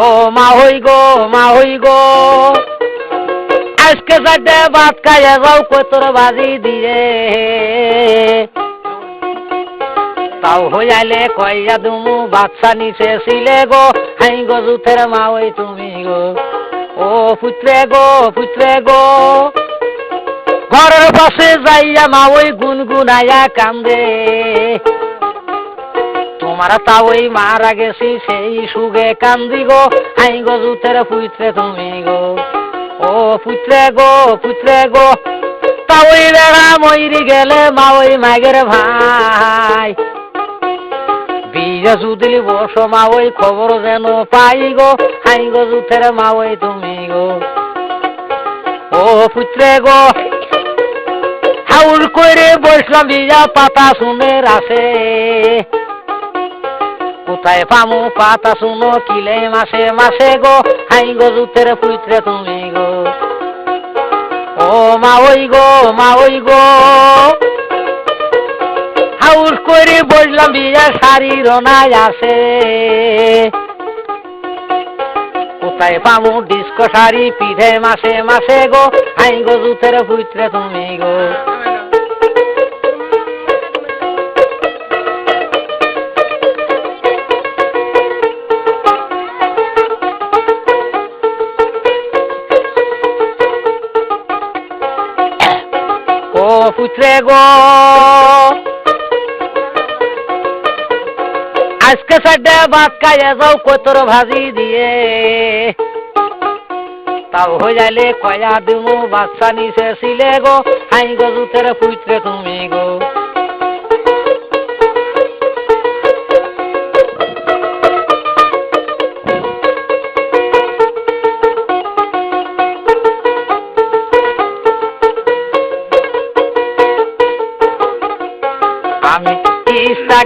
ও মা হই গো, মা হই গো। আজকে চারটে ভাত খাইয়া যাও কতর বাজি দিয়ে তাও হইয়ালে কইয়া দুমু, বাচ্চা নিচে ছিলে গো। হাই গো জুথের মা ওই তুমি গো। ও পুত্রে গো পুত্রে গো। ঘরের পাশে যাইয়া মা ওই গুনগুনাইয়া কান্দে। তোমার তা ওই মারা গেছি, সেই সুগে কান্দি গো। আই গো জুথের পুত্রে তুমি গো। ও পুত্রে গো পুত্রে গো। তা ওই বেড়া ময়রি গেলে মা ওই মাগের ভাই। বিয়ে বস মা ওই খবর যেন পাই গো। হাই গো জুথের মা ওই তুমি গো। ও পুত্রে গো। হাউল করে বসলাম বিয়া পাতা শুনে রাসে। কোথায় পামু পাতা শুনো, কিলে মাসে মাসে গো, হাই গো জুথের পুত্রে তুমি গো। ও মা ওই গো, মা ওই গো। হাউস করে বসলাম, বিয়া শাড়ি রনায় আসে। কোথায় পামু ডিস্কো শাড়ি, পিঠে মাসে মাসে গো, হাই গো জুথের পুত্রে তুমি গো। পুত্রে আজকে সাডে ভাত খাইয়ে যাও, কতর ভাজি দিয়ে। তাও হয়ে যাইলে কয়া দিমু বাচ্চা নিচে ছিলে গো হাই গো জুতের পুত্রে তুমি গো। 一沙。